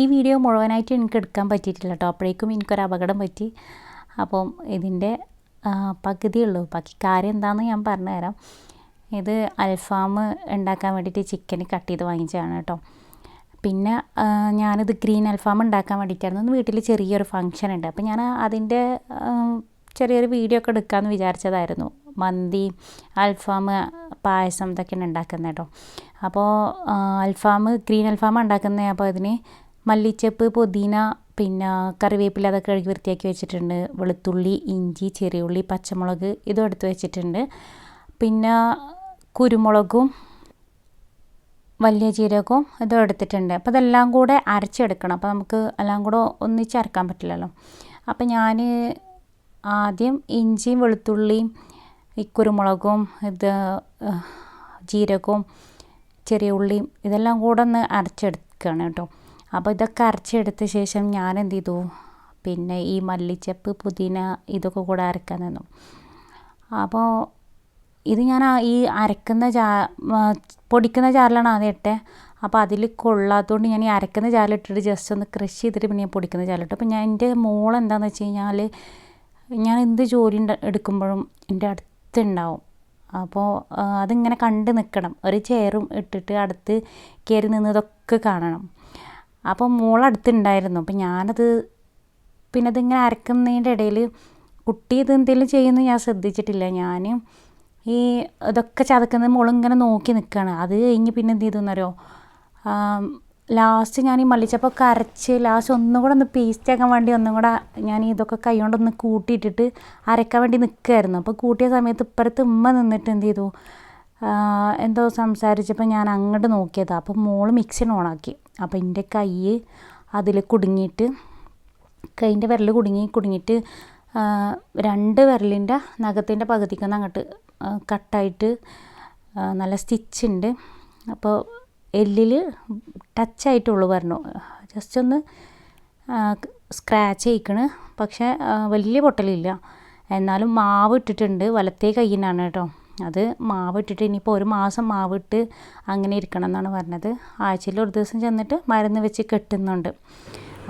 ഈ വീഡിയോ മുഴുവനായിട്ട് എനിക്ക് എടുക്കാൻ പറ്റിയിട്ടില്ല കേട്ടോ അപ്പോഴേക്കും എനിക്കൊരു അപകടം പറ്റി. അപ്പം ഇതിന്റെ പകുതിയുള്ളൂ ബാക്കി കാര്യം എന്താണെന്ന് ഞാൻ പറഞ്ഞുതരാം ഇത് അൽഫാം ഉണ്ടാക്കാൻ വേണ്ടിയിട്ട് ചിക്കൻ കട്ട് ചെയ്ത് വാങ്ങിച്ചതാണ് കേട്ടോ പിന്നെ ഞാനിത് ഗ്രീൻ അൽഫാം ഉണ്ടാക്കാൻ വേണ്ടിയിട്ടായിരുന്നു. വീട്ടിൽ ചെറിയൊരു ഫങ്ഷൻ ഉണ്ട്. അപ്പോൾ ഞാൻ അതിന്റെ ചെറിയൊരു വീഡിയോ ഒക്കെ എടുക്കാമെന്ന് വിചാരിച്ചതായിരുന്നു. മന്തി അൽഫാം പായസം ഇതൊക്കെയാണ് ഉണ്ടാക്കുന്നത് കേട്ടോ അപ്പോൾ അൽഫാം ഗ്രീൻ അൽഫാം ഉണ്ടാക്കുന്ന അപ്പോൾ അതിന് മല്ലിച്ചപ്പ് പുതിന പിന്നെ കറിവേപ്പില അതൊക്കെ കഴുകി വൃത്തിയാക്കി വെച്ചിട്ടുണ്ട്. വെളുത്തുള്ളി ഇഞ്ചി ചെറിയുള്ളി പച്ചമുളക് ഇതും എടുത്ത് വെച്ചിട്ടുണ്ട്. പിന്നെ കുരുമുളകും വലിയ ജീരകവും ഇതും എടുത്തിട്ടുണ്ട്. അപ്പോൾ ഇതെല്ലാം കൂടെ അരച്ചെടുക്കണം. അപ്പോൾ നമുക്ക് എല്ലാം കൂടെ ഒന്നിച്ച് അരക്കാൻ പറ്റില്ലല്ലോ. അപ്പോൾ ഞാൻ ആദ്യം ഇഞ്ചിയും വെളുത്തുള്ളിയും ഈ കുരുമുളകും ഇത് ജീരകവും ചെറിയ ഉള്ളിയും ഇതെല്ലാം കൂടെ ഒന്ന് അരച്ചെടുക്കുകയാണ് കേട്ടോ. അപ്പോൾ ഇതൊക്കെ അരച്ചെടുത്ത ശേഷം ഞാൻ എന്ത് ചെയ്തു? പിന്നെ ഈ മല്ലിച്ചപ്പ് പുതിന ഇതൊക്കെ കൂടെ അരക്കാൻ നിന്നു. അപ്പോൾ ഇത് ഞാൻ ഈ അരക്കുന്ന ജാ പൊടിക്കുന്ന ജാറിലാണ് ആദ്യം ഇട്ടേ. അപ്പോൾ അതിൽ കൊള്ളാത്തതുകൊണ്ട് ഞാൻ ഈ അരക്കുന്ന ജാറിലിട്ടിട്ട് ജസ്റ്റ് ഒന്ന് ക്രഷ് ചെയ്തിട്ട് പിന്നെ ഞാൻ പൊടിക്കുന്ന ജാറിലിട്ടു അപ്പോൾ ഞാൻ എന്റെ മോൾ എന്താണെന്ന് വെച്ച് കഴിഞ്ഞാൽ ഞാൻ എന്ത് ജോലി എടുക്കുമ്പോഴും എന്റെ അടുത്തുണ്ടാവും. അപ്പോൾ അതിങ്ങനെ കണ്ട് നിൽക്കണം ഒരു ചെയറും ഇട്ടിട്ട് അടുത്ത് കയറി നിന്നതൊക്കെ കാണണം. അപ്പോൾ മോളടുത്തുണ്ടായിരുന്നു. അപ്പം ഞാനത് പിന്നെ അതിങ്ങനെ അരക്കുന്നതിന്റെ ഇടയിൽ കുട്ടി ഇത് എന്തെങ്കിലും ചെയ്യുന്നത് ഞാൻ ശ്രദ്ധിച്ചിട്ടില്ല. ഞാൻ ഈ ഇതൊക്കെ ചതക്കുന്നത് മോളിങ്ങനെ നോക്കി നിൽക്കുകയാണ് അത് കഴിഞ്ഞ് പിന്നെ എന്ത് ചെയ്തു എന്നറിയോ? ലാസ്റ്റ് ഞാൻ ഈ മല്ലിച്ചപ്പം കരച്ച് ലാസ്റ്റ് ഒന്നും കൂടെ ഒന്ന് പേസ്റ്റ് ആക്കാൻ വേണ്ടി ഒന്നും കൂടെ ഞാൻ ഇതൊക്കെ കൈ കൊണ്ടൊന്ന് കൂട്ടിയിട്ടിട്ട് അരക്കാൻ വേണ്ടി നിൽക്കുമായിരുന്നു അപ്പോൾ കൂട്ടിയ സമയത്ത് ഇപ്പുറത്ത് ഉമ്മ നിന്നിട്ട് എന്ത് ചെയ്തു? എന്തോ സംസാരിച്ചപ്പോൾ ഞാൻ അങ്ങോട്ട് നോക്കിയതാണ് അപ്പോൾ മോൾ മിക്സിന് ഓണാക്കി അപ്പോൾ എന്റെ കൈ അതിൽ കുടുങ്ങിയിട്ട് കൈന്റെ വിരൽ കുടുങ്ങി കുടുങ്ങിയിട്ട് രണ്ട് വിരലിന്റെ നഖത്തിന്റെ പകുതിക്കൊന്ന് അങ്ങോട്ട് കട്ടായിട്ട് നല്ല സ്റ്റിച്ച് ഉണ്ട് അപ്പോൾ എല്ലിൽ ടച്ചായിട്ടുള്ളൂ പറഞ്ഞു. ജസ്റ്റ് ഒന്ന് സ്ക്രാച്ച് ചെയ്യിക്കണ്. പക്ഷേ വലിയ പൊട്ടലില്ല. എന്നാലും മാവ് ഇട്ടിട്ടുണ്ട്. വലത്തേ കയ്യിനാണ് കേട്ടോ. അത് മാവിട്ടിട്ട് ഇനിയിപ്പോൾ ഒരു മാസം മാവിട്ട് അങ്ങനെ ഇരിക്കണം എന്നാണ് പറഞ്ഞത്. ആഴ്ചയിൽ ഒരു ദിവസം ചെന്നിട്ട് മരുന്ന് വെച്ച് കെട്ടുന്നുണ്ട്.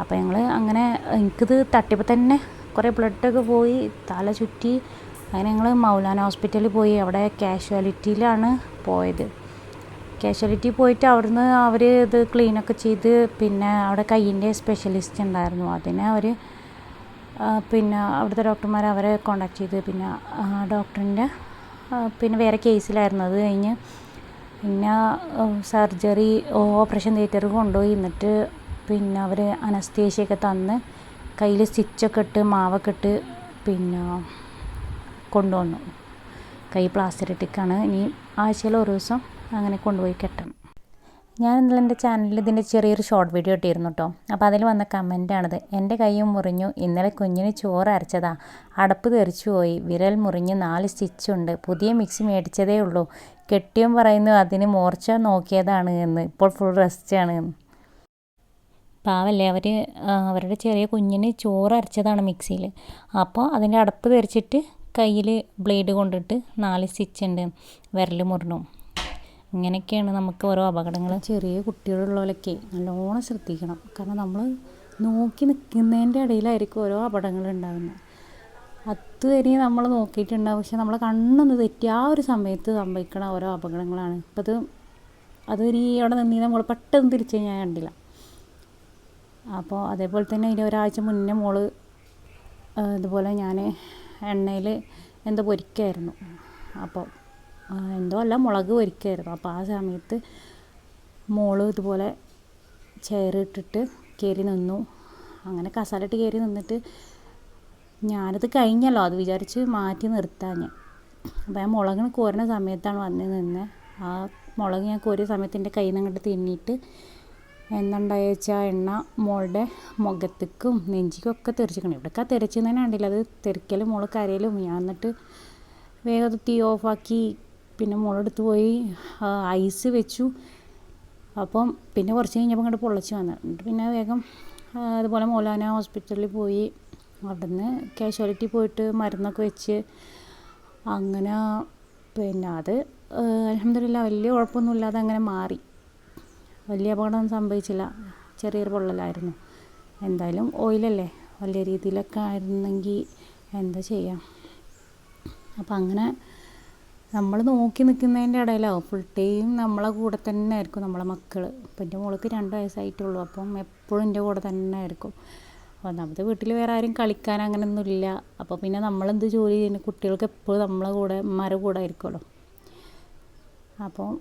അപ്പോൾ ഞങ്ങൾ അങ്ങനെ എനിക്കിത് തട്ടിയപ്പോൾ തന്നെ കുറേ ബ്ലഡൊക്കെ പോയി തല ചുറ്റി. അങ്ങനെ ഞങ്ങൾ മൗലാന ഹോസ്പിറ്റലിൽ പോയി. അവിടെ കാഷ്വാലിറ്റിയിലാണ് പോയത്. കാഷ്വാലിറ്റി പോയിട്ട് അവിടുന്ന് അവർ ഇത് ക്ലീനൊക്കെ ചെയ്ത് പിന്നെ അവിടെ കയ്യിന്റെ സ്പെഷ്യലിസ്റ്റ് ഉണ്ടായിരുന്നു. അതിനെ അവർ പിന്നെ അവിടുത്തെ ഡോക്ടർമാർ അവരെ കോണ്ടാക്ട് ചെയ്ത് പിന്നെ ആ ഡോക്ടറിന്റെ പിന്നെ വേറെ കേസിലായിരുന്നു. അത് കഴിഞ്ഞ് പിന്നെ സർജറി ഓപ്പറേഷൻ തിയേറ്ററിൽ കൊണ്ടുപോയി. എന്നിട്ട് പിന്നെ അവർ അനസ്തേഷ്യയൊക്കെ തന്ന് കയ്യിൽ സ്റ്റിച്ചൊക്കെ ഇട്ട് മാവൊക്കെ ഇട്ട് പിന്നെ കൊണ്ടുവന്നു. കൈ പ്ലാസ്റ്റർ ഇട്ടിക്കാണ്. ഇനി ആഴ്ചയിൽ ഒരു ദിവസം അങ്ങനെ കൊണ്ടുപോയി കെട്ടണം. ഞാൻ ഇന്നലെ എന്റെ ചാനലിൽ ഇതിന്റെ ചെറിയൊരു ഷോർട്ട് വീഡിയോ ഇട്ടിരുന്നു കേട്ടോ അപ്പോൾ അതിൽ വന്ന കമന്റാണിത് എന്റെ കൈയും മുറിഞ്ഞു. ഇന്നലെ കുഞ്ഞിന് ചോറ് അരച്ചതാ. അടപ്പ് തെറിച്ചു പോയി. വിരൽ മുറിഞ്ഞ് നാല് സ്റ്റിച്ചുണ്ട് പുതിയ മിക്സി മേടിച്ചതേ ഉള്ളൂ. കെട്ടിയും പറയുന്നു അതിന് മോർച്ച നോക്കിയതാണ് എന്ന്. ഇപ്പോൾ ഫുൾ റെസ്റ്റാണ് എന്ന്. പാവല്ലേ അവർ അവരുടെ ചെറിയ കുഞ്ഞിന് ചോറ് അരച്ചതാണ് മിക്സിയിൽ അപ്പോൾ അതിന്റെ അടപ്പ് തെറിച്ചിട്ട് കയ്യിൽ ബ്ലേഡ് കൊണ്ടിട്ട് നാല് സ്റ്റിച്ചുണ്ട് വിരൽ മുറിഞ്ഞു. ഇങ്ങനെയൊക്കെയാണ് നമുക്ക് ഓരോ അപകടങ്ങൾ ചെറിയ കുട്ടികളുള്ളവരൊക്കെ നല്ലോണം ശ്രദ്ധിക്കണം. കാരണം നമ്മൾ നോക്കി നിൽക്കുന്നതിന്റെ ഇടയിലായിരിക്കും ഓരോ അപകടങ്ങൾ ഉണ്ടാകുന്നത് അതുവരെ നമ്മൾ നോക്കിയിട്ടുണ്ടാവും. പക്ഷെ നമ്മളെ കണ്ണൊന്ന് തെറ്റി ആ ഒരു സമയത്ത് സംഭവിക്കണ ഓരോ അപകടങ്ങളാണ്. ഇപ്പം അത് അതൊരു അവിടെ നിന്ന് നമ്മൾ പെട്ടെന്ന് തിരിച്ചു ഞാൻ കണ്ടില്ല. അപ്പോൾ അതേപോലെ തന്നെ ഇനി ഒരാഴ്ച മുന്നേ മോൾ ഇതുപോലെ ഞാൻ എണ്ണയിൽ എന്തോ പൊരിക്കായിരുന്നു. അപ്പോൾ എന്തോ അല്ല മുളക് പൊരിക്കായിരുന്നു. അപ്പോൾ ആ സമയത്ത് മോൾ ഇതുപോലെ ചേറിട്ടിട്ട് കയറി നിന്നു. അങ്ങനെ കസാലിട്ട് കയറി നിന്നിട്ട് ഞാനത് കഴിഞ്ഞല്ലോ. അത് വിചാരിച്ച് മാറ്റി നിർത്താൻ ഞാൻ. അപ്പോൾ ഞാൻ മുളകിന് കോരുന്ന സമയത്താണ് വന്ന് നിന്ന്. ആ മുളക് ഞാൻ കോരിയ സമയത്ത് എന്റെ കയ്യിൽ നിന്ന് അങ്ങോട്ട് തിന്നിയിട്ട് എന്നുണ്ടായ വെച്ചാൽ എണ്ണ മോളുടെ മുഖത്തേക്കും നെഞ്ചിക്കും ഒക്കെ തെറിച്ചിക്കണം ഇവിടെയൊക്കെ തെറിച്ചെന്ന് തന്നെ കണ്ടില്ല. അത് തെറിക്കലും മോൾ കരയലും. ഞാൻ എന്നിട്ട് വേഗം തീ ഓഫാക്കി പിന്നെ മോളെടുത്ത് പോയി ഐസ് വെച്ചു. അപ്പം പിന്നെ കുറച്ച് കഴിഞ്ഞപ്പോൾ ഇങ്ങോട്ട് പൊള്ളച്ച് വന്നു. എന്നിട്ട് പിന്നെ വേഗം അതുപോലെ മോലാന ഹോസ്പിറ്റലിൽ പോയി. അവിടുന്ന് കാഷ്വാലിറ്റി പോയിട്ട് മരുന്നൊക്കെ വെച്ച്. അങ്ങനെ പിന്നെ അത് അലഹമില്ല വലിയ കുഴപ്പമൊന്നുമില്ലാതെ അങ്ങനെ മാറി. വലിയ അപകടമൊന്നും സംഭവിച്ചില്ല. ചെറിയൊരു പൊള്ളലായിരുന്നു. എന്തായാലും ഓയിലല്ലേ വലിയ രീതിയിലൊക്കെ ആയിരുന്നെങ്കിൽ എന്താ ചെയ്യാം? അപ്പം അങ്ങനെ നമ്മൾ നോക്കി നിൽക്കുന്നതിന്റെ ഇടയിലാവും. ഫുൾ ടൈം നമ്മളെ കൂടെ തന്നെ ആയിരിക്കും നമ്മളെ മക്കൾ ഇപ്പം എന്റെ മോൾക്ക് രണ്ട് വയസ്സായിട്ടുള്ളൂ. അപ്പം എപ്പോഴും എന്റെ കൂടെ തന്നെ ആയിരിക്കും. ഒന്നാമത്തെ വീട്ടിൽ വേറെ ആരും കളിക്കാൻ അങ്ങനെയൊന്നുമില്ല അപ്പോൾ പിന്നെ നമ്മളെന്ത് ജോലി ചെയ്യുന്ന? കുട്ടികൾക്ക് എപ്പോഴും നമ്മളെ കൂടെ ഉമ്മാരെ കൂടെ ആയിരിക്കുമല്ലോ. അപ്പോൾ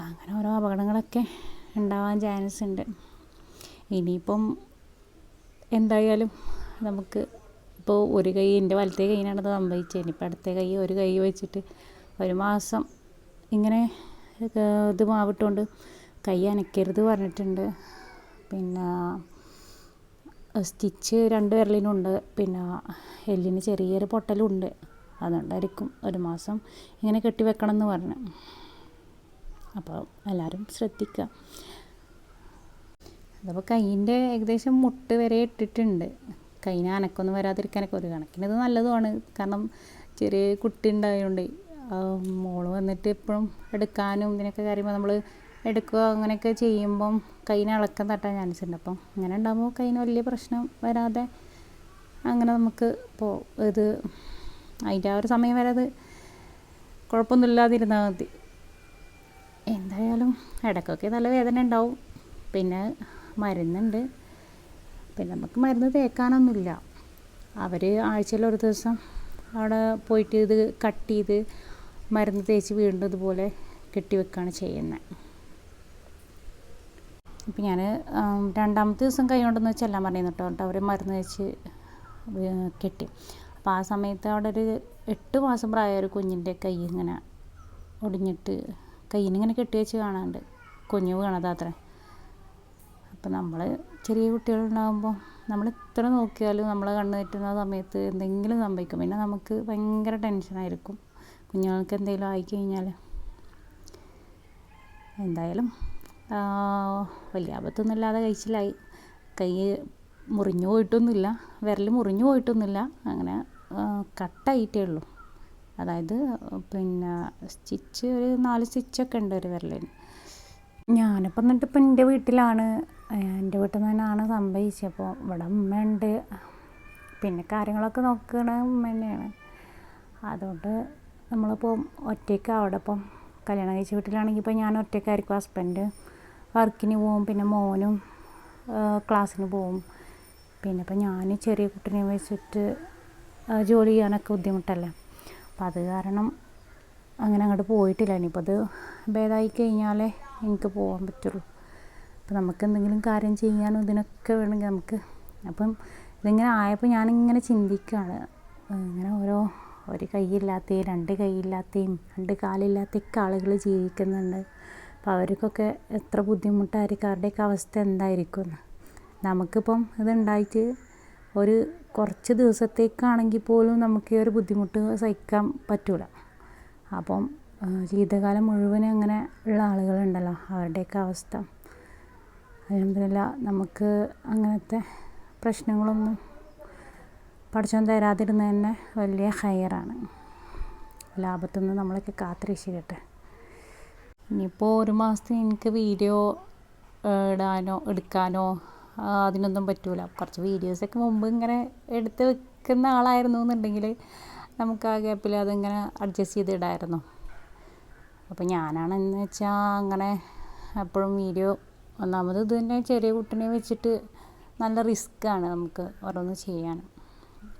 അങ്ങനെ ഓരോ അപകടങ്ങളൊക്കെ ഉണ്ടാവാൻ ചാൻസ് ഉണ്ട്. ഇനിയിപ്പം എന്തായാലും നമുക്ക് ഇപ്പോൾ ഒരു കൈ എന്റെ വലത്തെ കൈയിനാണ് സംഭവിച്ചത്. ഇനിയിപ്പോൾ അടുത്ത കൈ ഒരു കൈ വെച്ചിട്ട് ഒരു മാസം ഇങ്ങനെ ഇത് മാവിട്ടുകൊണ്ട് കൈ അനക്കരുത് പറഞ്ഞിട്ടുണ്ട്. പിന്നെ സ്റ്റിച്ച് രണ്ട് വിരലിനുണ്ട്. പിന്നെ എല്ലിന് ചെറിയൊരു പൊട്ടലുണ്ട്. അതുകൊണ്ടായിരിക്കും ഒരു മാസം ഇങ്ങനെ കെട്ടി വെക്കണം എന്ന് പറഞ്ഞു. അപ്പോൾ എല്ലാവരും ശ്രദ്ധിക്കുക. അതപ്പോൾ കൈയിന്റെ ഏകദേശം മുട്ട് വരെ ഇട്ടിട്ടുണ്ട്. കൈയിന് അനക്കൊന്നും വരാതിരിക്കാനൊക്കെ ഒരു കണക്കിന് ഇത് നല്ലതുമാണ്. കാരണം ചെറിയ കുട്ടി ഉണ്ടായതുകൊണ്ട് മോൾ വന്നിട്ട് എപ്പോഴും എടുക്കാനും ഇതിനൊക്കെ കാര്യമ്പോൾ നമ്മൾ എടുക്കുക അങ്ങനെയൊക്കെ ചെയ്യുമ്പം കൈയിന് ഇളക്കം തട്ടാൻ ചാൻസ് ഉണ്ട്. അപ്പം അങ്ങനെ ഉണ്ടാകുമ്പോൾ കൈയിന് വലിയ പ്രശ്നം വരാതെ അങ്ങനെ നമുക്ക് ഇപ്പോൾ ഇത് അതിന്റെ ആ ഒരു സമയം വരെ അത് കുഴപ്പമൊന്നുമില്ലാതിരുന്നാൽ മതി. എന്തായാലും ഇടയ്ക്കൊക്കെ നല്ല വേദന ഉണ്ടാവും. പിന്നെ മരുന്നുണ്ട്. പിന്നെ നമുക്ക് മരുന്ന് തേക്കാനൊന്നുമില്ല. അവർ ആഴ്ചയിൽ ഒരു ദിവസം അവിടെ പോയിട്ട് ഇത് കട്ട് ചെയ്ത് മരുന്ന് തേച്ച് വീണ്ടും ഇതുപോലെ കെട്ടി വെക്കുകയാണ് ചെയ്യുന്നത് ഇപ്പം ഞാൻ രണ്ടാമത്തെ ദിവസം കൈ കൊണ്ടെന്ന് ചെല്ലാൻ പറയുന്നു കേട്ടോ. അവർ മരുന്ന് വെച്ച് കെട്ടി. അപ്പോൾ ആ സമയത്ത് അവിടെ ഒരു എട്ട് മാസം പ്രായ ഒരു കുഞ്ഞിന്റെ കൈ ഇങ്ങനെ ഒടിഞ്ഞിട്ട് കയ്യിനിങ്ങനെ കെട്ടി വെച്ച് കാണാണ്ട് കുഞ്ഞു വീണത് അത്ര. അപ്പം നമ്മൾ ചെറിയ കുട്ടികളുണ്ടാകുമ്പോൾ നമ്മൾ ഇത്ര നോക്കിയാലും നമ്മളെ കണ്ണ് തെറ്റുന്ന സമയത്ത് എന്തെങ്കിലും സംഭവിക്കും. പിന്നെ നമുക്ക് ഭയങ്കര ടെൻഷനായിരിക്കും. കുഞ്ഞുങ്ങൾക്ക് എന്തെങ്കിലും ആയിക്കഴിഞ്ഞാൽ എന്തായാലും വലിയ ആപത്തൊന്നുമില്ലാതെ കഴിച്ചിലായി. കൈ മുറിഞ്ഞു പോയിട്ടൊന്നുമില്ല വിരൽ മുറിഞ്ഞു പോയിട്ടൊന്നുമില്ല. അങ്ങനെ കട്ടായിട്ടേ ഉള്ളൂ. അതായത് പിന്നെ സ്റ്റിച്ച് ഒരു നാല് സ്റ്റിച്ചൊക്കെ ഉണ്ട് ഒരു വിരലിന്. ഞാനിപ്പോൾ എന്നിട്ട് ഇപ്പം എന്റെ വീട്ടിലാണ്. എന്റെ വീട്ടിൽ നിന്ന് തന്നെയാണ് സംഭവിച്ചത്. അപ്പോൾ ഇവിടെ ഉമ്മയുണ്ട് പിന്നെ കാര്യങ്ങളൊക്കെ നോക്കണ ഉമ്മ തന്നെയാണ്. അതുകൊണ്ട് നമ്മളിപ്പോൾ ഒറ്റയ്ക്ക് അവിടെ ഇപ്പം കല്യാണം കഴിച്ച വീട്ടിലാണെങ്കിൽ ഇപ്പോൾ ഞാൻ ഒറ്റയ്ക്കായിരിക്കും ഹസ്ബൻഡ് വർക്കിന് പോവും പിന്നെ മോനും ക്ലാസ്സിന് പോവും. പിന്നെ ഇപ്പം ഞാൻ ചെറിയ കുട്ടീനെ വെച്ചിട്ട് ജോലി ചെയ്യാനൊക്കെ ബുദ്ധിമുട്ടല്ലേ? അപ്പം അത് കാരണം അങ്ങനെ അങ്ങോട്ട് പോയിട്ടില്ല. ഇനിയിപ്പോൾ അത് ഭേദമായി കഴിഞ്ഞാലേ എനിക്ക് പോകാൻ പറ്റുള്ളൂ. അപ്പം നമുക്ക് എന്തെങ്കിലും കാര്യം ചെയ്യാനും ഇതിനൊക്കെ വേണമെങ്കിൽ നമുക്ക് അപ്പം ഇതിങ്ങനെ ആയപ്പോൾ ഞാനിങ്ങനെ ചിന്തിക്കുകയാണ്. ഇങ്ങനെ ഓരോ ഒരു കൈയില്ലാത്തയും രണ്ട് കൈയില്ലാത്തയും രണ്ട് കാലില്ലാത്തൊക്കെ ആളുകൾ ജീവിക്കുന്നുണ്ട്. അപ്പോൾ അവർക്കൊക്കെ എത്ര ബുദ്ധിമുട്ടായിരിക്കും? അവരുടെയൊക്കെ അവസ്ഥ എന്തായിരിക്കും? നമുക്കിപ്പം ഇതുണ്ടായിട്ട് ഒരു കുറച്ച് ദിവസത്തേക്കാണെങ്കിൽ പോലും നമുക്ക് ഈ ഒരു ബുദ്ധിമുട്ട് സഹിക്കാൻ പറ്റില്ല അപ്പം ജീവിതകാലം മുഴുവനും അങ്ങനെ ഉള്ള ആളുകളുണ്ടല്ലോ അവരുടെയൊക്കെ അവസ്ഥ. അലഹമില്ല നമുക്ക് അങ്ങനത്തെ പ്രശ്നങ്ങളൊന്നും പഠിച്ചോൻ തരാതിരുന്നത് തന്നെ വലിയ ഹയറാണ് ലാഭത്തുനിന്ന് നമ്മളൊക്കെ കാത്തിരക്ഷിക്കട്ടെ ഇനിയിപ്പോൾ ഒരു മാസത്തെ എനിക്ക് വീഡിയോ ഇടാനോ എടുക്കാനോ അതിനൊന്നും പറ്റൂല. കുറച്ച് വീഡിയോസൊക്കെ മുമ്പ് ഇങ്ങനെ എടുത്ത് വെക്കുന്ന ആളായിരുന്നു എന്നുണ്ടെങ്കിൽ നമുക്ക് ആ ഗ്യാപ്പിൽ അതിങ്ങനെ അഡ്ജസ്റ്റ് ചെയ്ത് ഇടായിരുന്നു. അപ്പോൾ ഞാനാണെന്ന് വെച്ചാൽ അങ്ങനെ എപ്പോഴും വീഡിയോ ഒന്നാമത് ഇത് തന്നെ ചെറിയ കുട്ടീനെ വെച്ചിട്ട് നല്ല റിസ്ക്കാണ് നമുക്ക് ഓരോന്ന് ചെയ്യാൻ.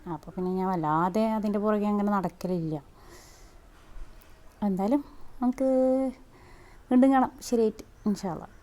അപ്പോൾ പിന്നെ ഞാൻ വല്ലാതെ അതിന്റെ പുറകെ അങ്ങനെ നടക്കലില്ല. എന്തായാലും നമുക്ക് വീണ്ടും കാണാം. ശരിയായിട്ട്. ഇൻഷാല്ല